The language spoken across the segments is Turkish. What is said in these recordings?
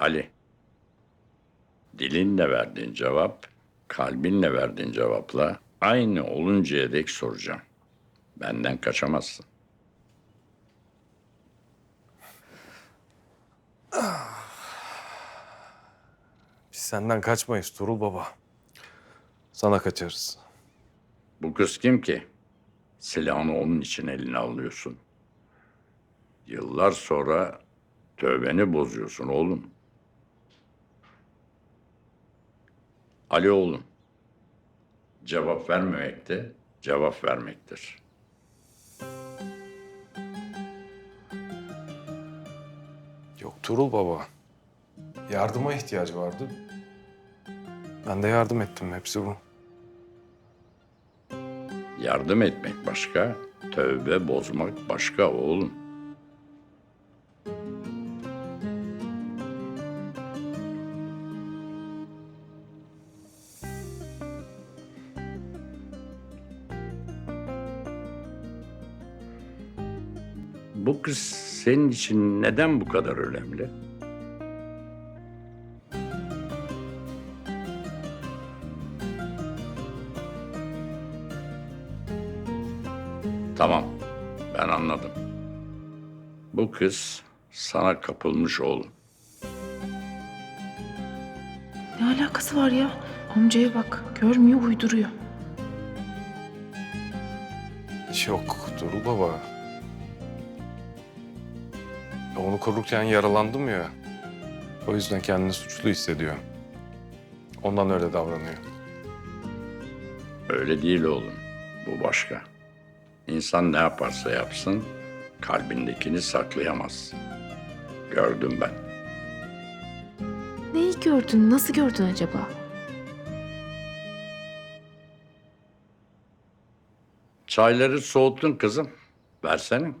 Ali. Dilinle verdiğin cevap, kalbinle verdiğin cevapla aynı oluncaya dek soracağım. Benden kaçamazsın. Biz senden kaçmayız Turul Baba. Sana kaçarız. Bu kız kim ki? Silahını onun için eline alıyorsun. Yıllar sonra tövbeni bozuyorsun oğlum. Ali oğlum. Cevap vermemek de cevap vermektir. Yok Turul Baba. Yardıma ihtiyacı vardı. Ben de yardım ettim. Hepsi bu. Yardım etmek başka, tövbe bozmak başka oğlum. Bu kız senin için neden bu kadar önemli? Tamam, ben anladım. Bu kız sana kapılmış oğlum. Ne alakası var ya? Amcaya bak. Görmüyor, uyduruyor. Yok Turul Baba. Onu korurken yaralandım ya. O yüzden kendini suçlu hissediyor. Ondan öyle davranıyor. Öyle değil oğlum. Bu başka. İnsan ne yaparsa yapsın kalbindekini saklayamaz. Gördüm ben. Neyi gördün? Nasıl gördün acaba? Çayları soğuttun kızım. Versene.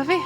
咖啡